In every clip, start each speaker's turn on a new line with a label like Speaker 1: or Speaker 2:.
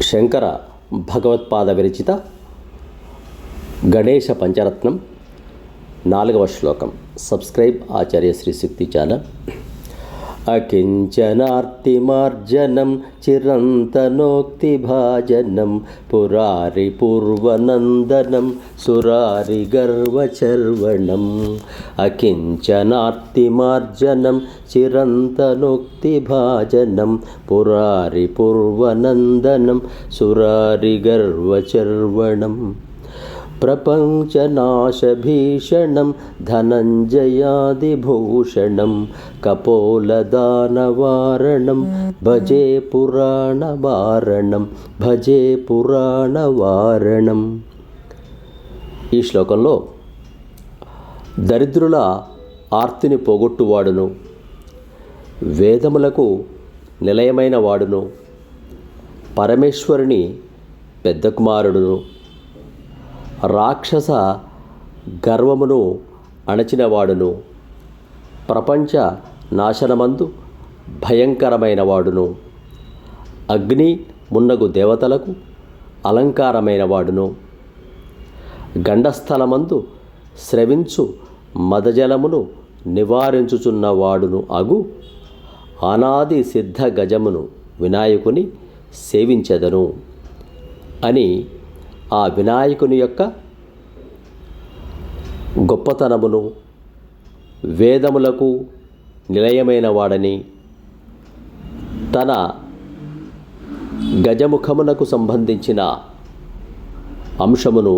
Speaker 1: శంకర భగవత్పాద విరచిత గణేశ పంచరత్నం నాలుగవ శ్లోకం. Subscribe Acharya Shri Shakti channel. అకించనార్తిమార్జనం చిరంతనోక్తిభాజనం పురారి పూర్వనందనం సురారి గర్వచర్వణం అకించనార్తిమార్జనం చిరంతనోక్తిభాజనం పురారి పూర్వనందనం సురారి గర్వచర్వణం ప్రపంచనాశభీషణం ధనంజయాదిభూషణం కపోలదానవారణం భజే పురాణవారణం భజే పురాణవారణం. ఈ శ్లోకంలో దరిద్రుల ఆర్తిని పోగొట్టువాడును వేదములకు నిలయమైన వాడును పరమేశ్వరుని పెద్ద కుమారుడును రాక్షస గర్వమును అణచినవాడును. ప్రపంచ నాశనమందు భయంకరమైన వాడును అగ్ని మున్నగు దేవతలకు అలంకారమైన వాడును గండస్థలమందు స్రవించు మదజలమును నివారించుచున్నవాడును అగు. అనాది సిద్ధ గజమును వినాయకుని సేవించెదను అని ఆ వినాయకుని యొక్క గొప్పతనమును వేదములకు నిలయమైన వాడని తన గజముఖమునకు సంబంధించిన అంశమును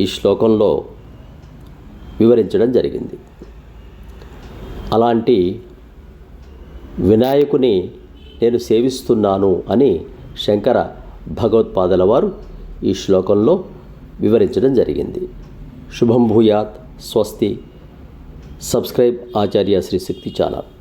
Speaker 1: ఈ శ్లోకంలో వివరించడం జరిగింది. అలాంటి వినాయకుని నేను సేవిస్తున్నాను అని శంకర భగవత్పాదల వారు ఈ శ్లోకంలో వివరించడం జరిగింది. శుభం భూయాత్ స్వస్తి. Subscribe Acharya Shri Shakti channel.